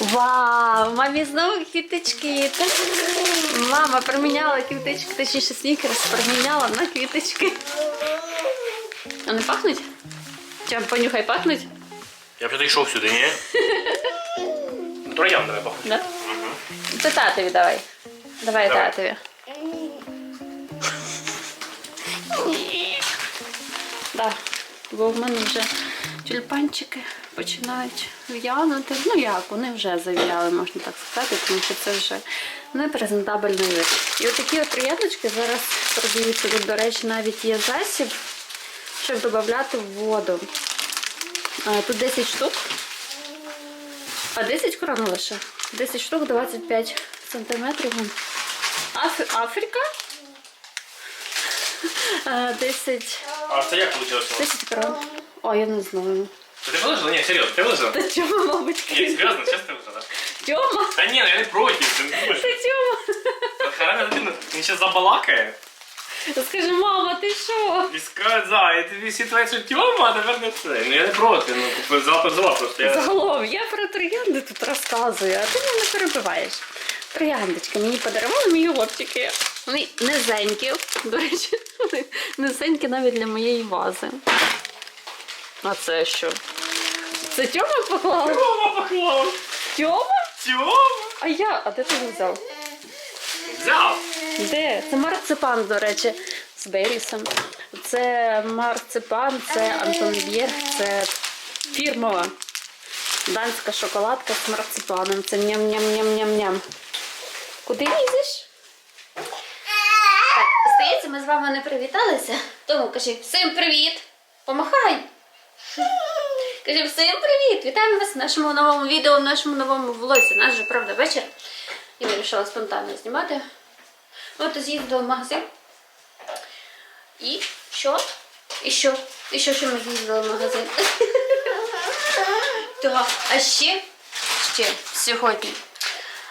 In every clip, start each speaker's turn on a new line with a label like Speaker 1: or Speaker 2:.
Speaker 1: Вау, мамі знову квіточки. Мама проміняла квіточки, точніше снікерс проміняла на квіточки. Вони пахнуть? Чим понюхай пахнуть?
Speaker 2: Я дійшов сюди, ні? Трояндами пахнуть.
Speaker 1: Да? Це татові давай. Давай,
Speaker 2: Давай.
Speaker 1: татові. Да. Бо в мене вже тюльпанчики починають в'янути. Ну як, вони вже зав'яли, можна так сказати, тому що це вже не презентабельний вид. І отакі от трояндочки зараз продаються. Тут, до речі, навіть є засіб, щоб додати в воду. Тут 10 штук. А 10 крон лише. 10 штук, 25 сантиметрів. Аф... Африка? А, 10,
Speaker 2: А це як вийшло?
Speaker 1: 10 крон. О, я не знаю.
Speaker 2: Ти вилежала? Ні, серйозно, ти вилежала?
Speaker 1: Та чому, мабуть,
Speaker 2: Ні,
Speaker 1: крім?
Speaker 2: серйозно, чесно вилежала?
Speaker 1: Тьома?
Speaker 2: Та ні, ну я не проти, ти не думаєш.
Speaker 1: Та Тьома?
Speaker 2: Харана дитина, він ще забалакає.
Speaker 1: Скажи, мама, ти що?
Speaker 2: І скаже, за, я тобі всі твої що тьома, а тепер не це. Ну я не проти, ну купи завтра зла просто. Я...
Speaker 1: Загалом, я про троянди тут розказую, а ти мене перебиваєш. Трояндочки мені подарували мої хлопчики. Вони низенькі, до речі, вони низенькі навіть для моєї вази. А це що? Це Тьома поклав?
Speaker 2: Тьома поклав!
Speaker 1: Тьома?
Speaker 2: Тьома!
Speaker 1: А я, а де ти його взяв?
Speaker 2: Взяв!
Speaker 1: Де? Це марципан, до речі, з Берісом. Це марципан, це Антон Б'єр, це фірмова данська шоколадка з марципаном. Це ням-ням-ням-ням-ням. Куди лізеш? Так, здається, ми з вами не привіталися. Тому кажи всім привіт! Помахай! Кажи всім привіт! Вітаємо вас в нашому новому відео, в нашому новому влозі. У нас же, правда, вечір. Я вирішила спонтанно знімати. От з'їздила в магазин. І що? І що? І що, що ми з'їздили в магазин? Так, а ще, ще сьогодні.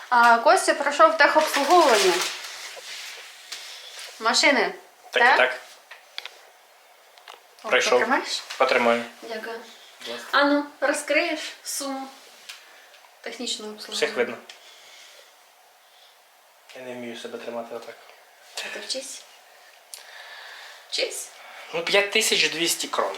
Speaker 1: А, Костя пройшов техобслуговування. Машини.
Speaker 2: Так і так.
Speaker 1: О,
Speaker 2: Пройшов.
Speaker 1: потримаєш?
Speaker 2: Потримаю.
Speaker 1: Дякую. А ну, розкриєш суму технічного обслуговування.
Speaker 2: Всіх видно. Я не вмію себе тримати отак.
Speaker 1: А ти вчись? Вчись?
Speaker 2: Ну, 5200 крон.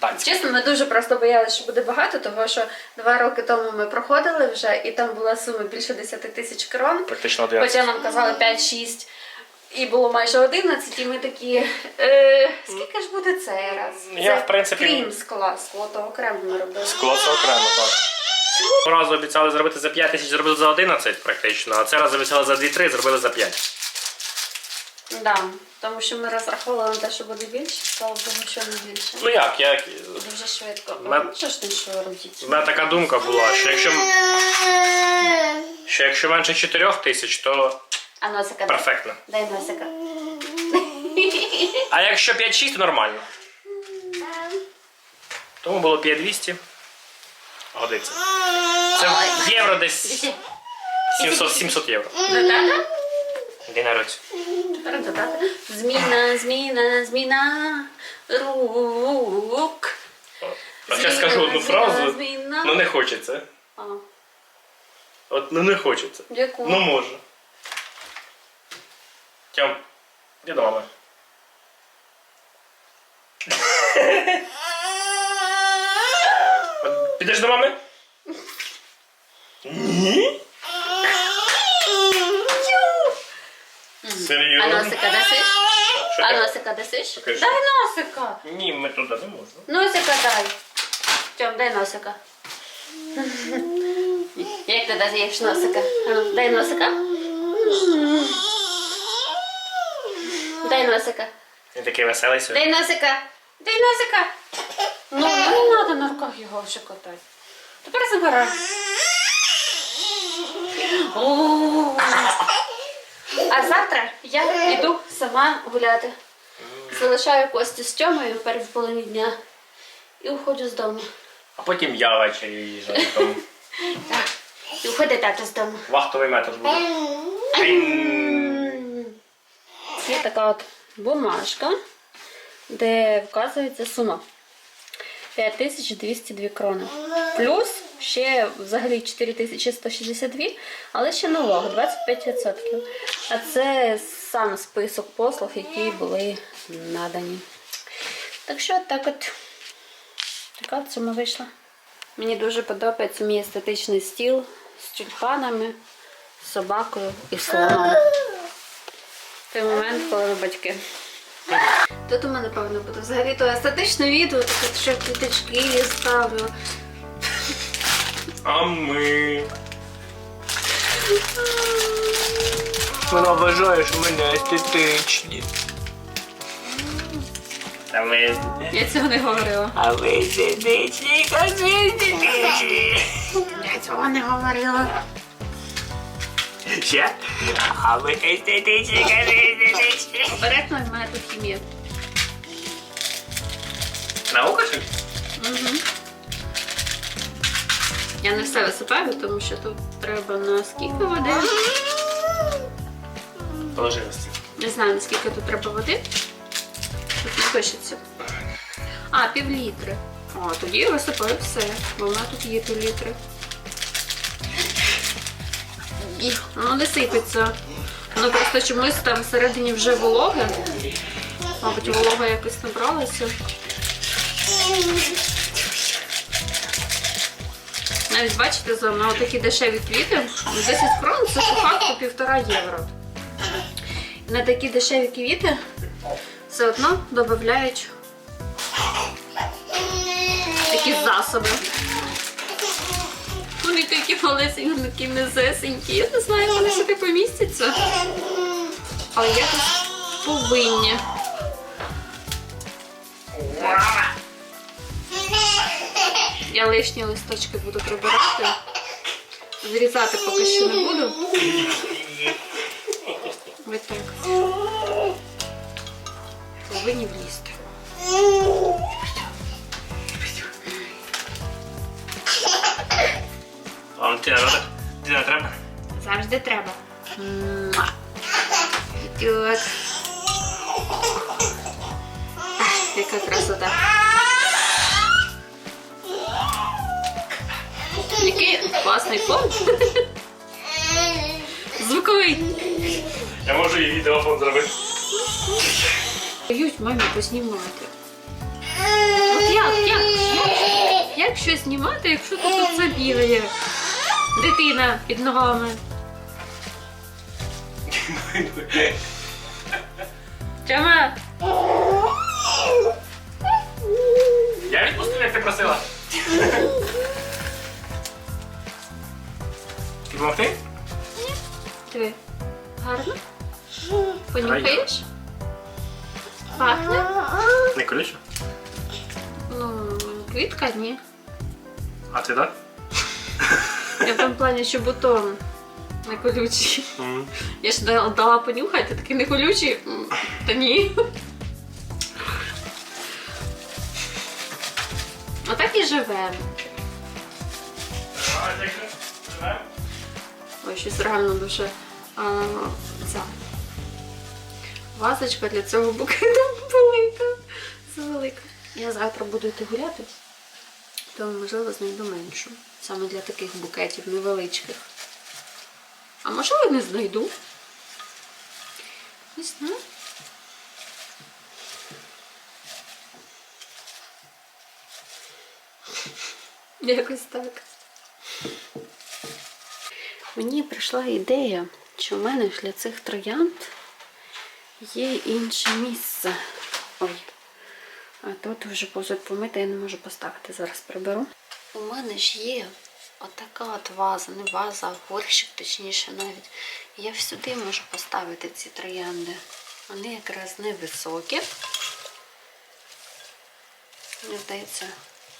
Speaker 2: Данська.
Speaker 1: Чесно, ми дуже просто боялися, що буде багато, тому що два роки тому ми проходили вже, і там була сума більше 10 тисяч крон.
Speaker 2: Практично 11.
Speaker 1: Хоча нам казали 5-6, і було майже 11, і ми такі. Е, скільки ж буде цей раз?
Speaker 2: Я,
Speaker 1: Це
Speaker 2: в принципі,
Speaker 1: Крім скла, скло то окремо ми робили.
Speaker 2: Скло це окремо, так. Цього разу обіцяли зробити за 5 тисяч, зробили за 11 практично, а це раз обіцяли за 2-3, зробили за 5.
Speaker 1: Да, тому що ми розраховували на те, що буде більше, слава Богу, що не більше.
Speaker 2: Ну як, як
Speaker 1: Дуже швидко.
Speaker 2: Ми-
Speaker 1: Ну, Що ж ти що робити?
Speaker 2: в мене така думка була, що якщо, що якщо менше 4 тисяч, то
Speaker 1: А носика дай.
Speaker 2: перфектно.
Speaker 1: Дай носика.
Speaker 2: А якщо 5-6, то нормально. Тому було 5200. Годиться. Це в євро десь 700, 700 євро.
Speaker 1: Додати?
Speaker 2: День народження.
Speaker 1: Тепер додати. Зміна, зміна, зміна рук.
Speaker 2: А я скажу одну фразу, ну не хочеться.
Speaker 1: А,
Speaker 2: От ну не хочеться.
Speaker 1: яку?
Speaker 2: Ну може. Тьом, іди до мами. Підеш до мами? Ні?
Speaker 1: А носика дасиш?
Speaker 2: Що
Speaker 1: А носика?
Speaker 2: Покажи.
Speaker 1: Дай носика.
Speaker 2: Ні, ми туди не можемо.
Speaker 1: Носика дай. Тьом, дай носика. Як ти даєш носика? А ну, Дай носика. Дай носика.
Speaker 2: Він такий веселий сьогодні.
Speaker 1: Дай носика. Дай носика. Ну, не треба на руках його щекотати. Тепер забирай. О. А завтра я йду сама гуляти. Залишаю Костю з Тьомою перед половині дня і уходжу з дому.
Speaker 2: А потім я ввечері їжджу додому.
Speaker 1: Так. І уходить тато з дому.
Speaker 2: Вахтовий метод буде.
Speaker 1: Є така от бумажка, де вказується сума. 5202 крони. Плюс Ще взагалі 4162, але ще налог 25%. А це сам список послуг, які були надані. Так що так от така от сума вийшла. Мені дуже подобається мій естетичний стіл з тюльпанами, собакою і слоном. Той момент, коли ви батьки. Тут у мене, певно, буде взагалі то естетичне відео, таке що квіточки я ставлю.
Speaker 2: А ми. Вона вважає, що мене естетичні. А ми,
Speaker 1: Я цього не говорила.
Speaker 2: а ви естетичні, естетичні.
Speaker 1: Я цього не говорила.
Speaker 2: Ще? А ви естетичні, естетичні.
Speaker 1: Коректно в мене тут хімія.
Speaker 2: Наука ж?
Speaker 1: Угу. Я не все висипаю, тому що тут треба на скільки води.
Speaker 2: Положи на стіл.
Speaker 1: Не знаю, наскільки тут треба води. Тут не пишеться. А, пів літри. О, тоді я висипаю все, бо в мене тут є пів літри. Воно не сипеться. Воно просто чомусь там всередині вже вологе. Мабуть, волога якось набралася. Навіть бачите, за на такі дешеві квіти 10 крон це по факту півтора євро. На такі дешеві квіти все одно додають такі засоби. Вони такі малесенькі, такі незесенькі. Я не знаю, вони сюди помістяться. Але якось повинні. Я лишні листочки буду прибирати. Зрізати поки що не буду. Ось так. Повинні влізти.
Speaker 2: Вам ти не треба?
Speaker 1: Завжди треба. Ах, Яка красота. Який класний фон. Звуковий.
Speaker 2: Я можу і відеофон зробити.
Speaker 1: Боюсь мамі познімати. От як, як, як, як щось знімати, якщо тут оце бігає? Дитина під ногами. Тьома,
Speaker 2: Я відпустив, як ти просила. Допомогти?
Speaker 1: диви. Гарно? Понюхаєш? Пахне?
Speaker 2: Не колюче?
Speaker 1: Ну, квітка ні.
Speaker 2: А ти так?
Speaker 1: Я в тому плані, що бутон не колючий. Я ж дала дала понюхати, такий не колючий. Та ні. Отак і живемо. Ой, щось реально дуже а, ця вазочка для цього букету велика. Завелика. Я завтра буду йти гуляти, то можливо знайду меншу. Саме для таких букетів невеличких. А можливо не знайду. Не знаю. Якось так. Мені прийшла ідея, що в мене для цих троянд є інше місце. Ой. А тут вже посуд помити, я не можу поставити, зараз приберу. У мене ж є отака от ваза, не ваза, а горщик, точніше навіть. Я сюди можу поставити ці троянди. Вони якраз невисокі. Мені здається,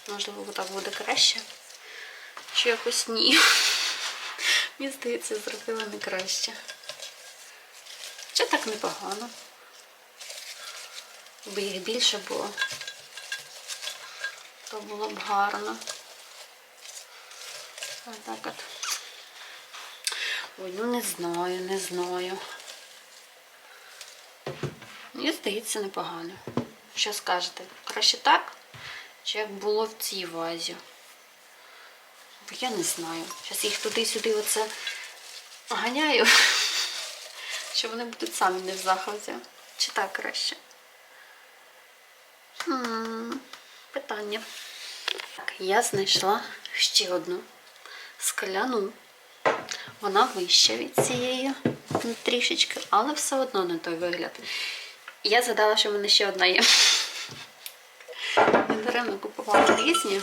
Speaker 1: можливо, так буде краще. Чи якось ні. Мені здається, зробила не краще. Чи так непогано. Якби їх більше було, то було б гарно. А так от. Ой, ну не знаю, не знаю. Мені здається, непогано. Що скажете? Краще так? Чи як було в цій вазі? Я не знаю. Зараз їх туди-сюди оце ганяю, що вони будуть самі не в захваті. Чи так краще? Хм, питання. Так, я знайшла ще одну скляну. Вона вища від цієї трішечки, але все одно не той вигляд. Я згадала, що в мене ще одна є. Я даремно купувала різні.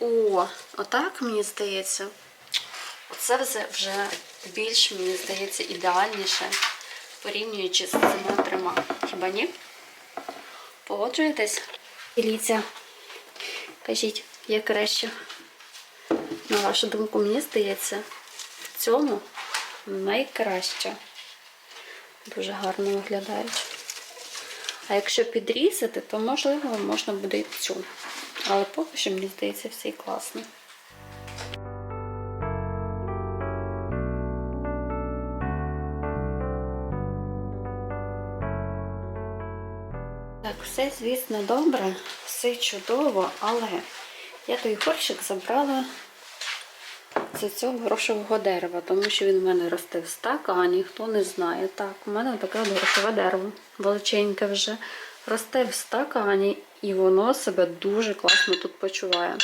Speaker 1: О, отак мені здається. Оце вже більш, мені здається, ідеальніше, порівнюючи з цими трьома. Хіба ні? Погоджуєтесь? Діліться. Кажіть, як краще. На вашу думку, мені здається, в цьому найкраще. Дуже гарно виглядають. А якщо підрізати, то можливо можна буде і цю. Але поки що мені здається всі класно. Так, все, звісно, добре, все чудово, але я той горщик забрала з цього грошового дерева, тому що він у мене росте в стакані, хто не знає. Так, у мене таке грошове дерево, величеньке вже, росте в стакані, і воно себе дуже класно тут почуває.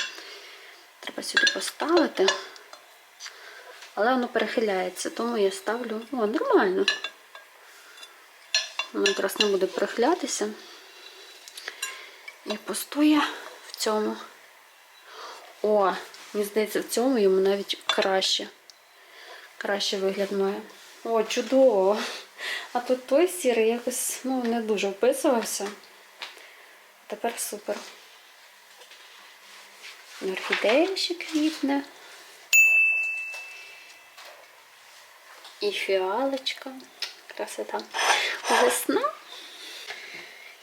Speaker 1: Треба сюди поставити. Але воно перехиляється, тому я ставлю о, нормально. Воно якраз не буде перехилятися. І постоє в цьому. О, мені здається, в цьому йому навіть краще. Краще вигляд має. О, чудово! А тут той сірий якось ну, не дуже вписувався. Тепер супер. Орхідея ще квітне. І фіалочка. Красота. Весна.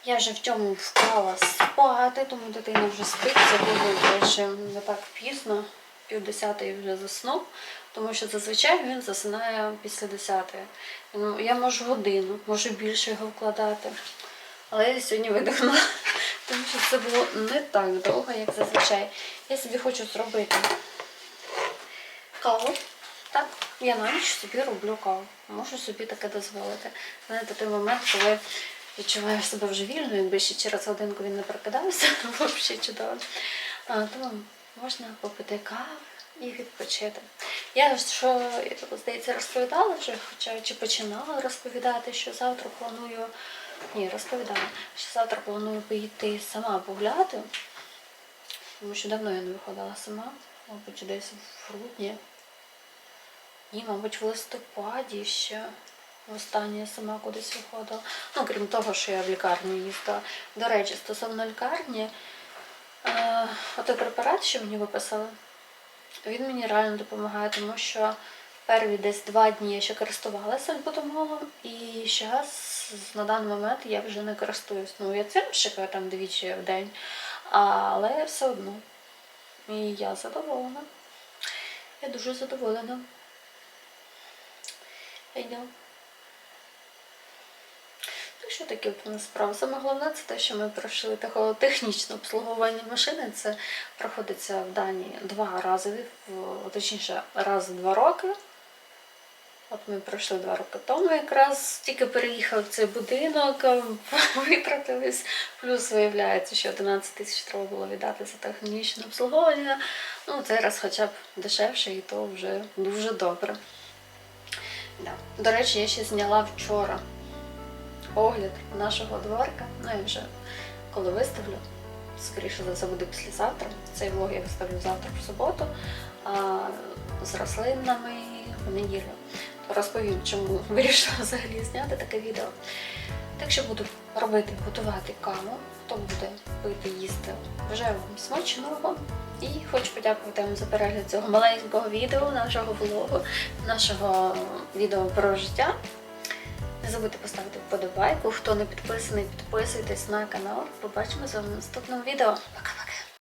Speaker 1: Я вже в цьому вклала спати, тому дитина вже спить. До речі, не так пізно, пів десятої вже заснув, тому що зазвичай він засинає після десятої. Ну, я можу годину, можу більше його вкладати. Але я сьогодні видихнула, тому що це було не так довго, як зазвичай. Я собі хочу зробити каву. Так, я на ніч собі роблю каву. Можу собі таке дозволити. Знаєте, той момент, коли відчуваю себе вже вільно, якби ще через годинку він не прокидався, взагалі чудово. А, то можна попити каву і відпочити. Я що, здається, розповідала вже, хоча чи починала розповідати, що завтра планую. Ні, розповідала, що завтра планую поїти сама погуляти, тому що давно я не виходила сама, мабуть, десь в грудні. Ні, мабуть, в листопаді ще востаннє я сама кудись виходила. Ну, крім того, що я в лікарню їздила. До речі, стосовно лікарні, е, отой препарат, що мені виписали, він мені реально допомагає, тому що перві десь два дні я ще користувалася альбутамолом, і зараз на даний момент я вже не користуюсь. Ну, я цим шикаю там двічі в день, але все одно. І я задоволена. Я дуже задоволена. Йдемо. Що таке от? Саме головне це те, що ми пройшли такого технічного обслуговування машини. Це проходиться в Данії два рази, точніше, раз в два роки. От ми пройшли два роки тому якраз тільки переїхали в цей будинок, витратились. Плюс виявляється, що 11 тисяч треба було віддати за технічне обслуговування. Ну, цей раз хоча б дешевше, і то вже дуже добре. Да. До речі, я ще зняла вчора огляд нашого дворика. Ну, я вже коли виставлю, скоріше за все буде післязавтра. Цей влог я виставлю завтра в суботу, а з рослинами в неділю. Розповім, чому вирішила взагалі зняти таке відео. Так що буду робити, готувати каву, хто буде пити, їсти. Бажаю вам смачного. І хочу подякувати вам за перегляд цього маленького відео, нашого влогу, нашого відео про життя. Не забудьте поставити вподобайку. Хто не підписаний, підписуйтесь на канал. Побачимо з вами в наступному відео. Пока!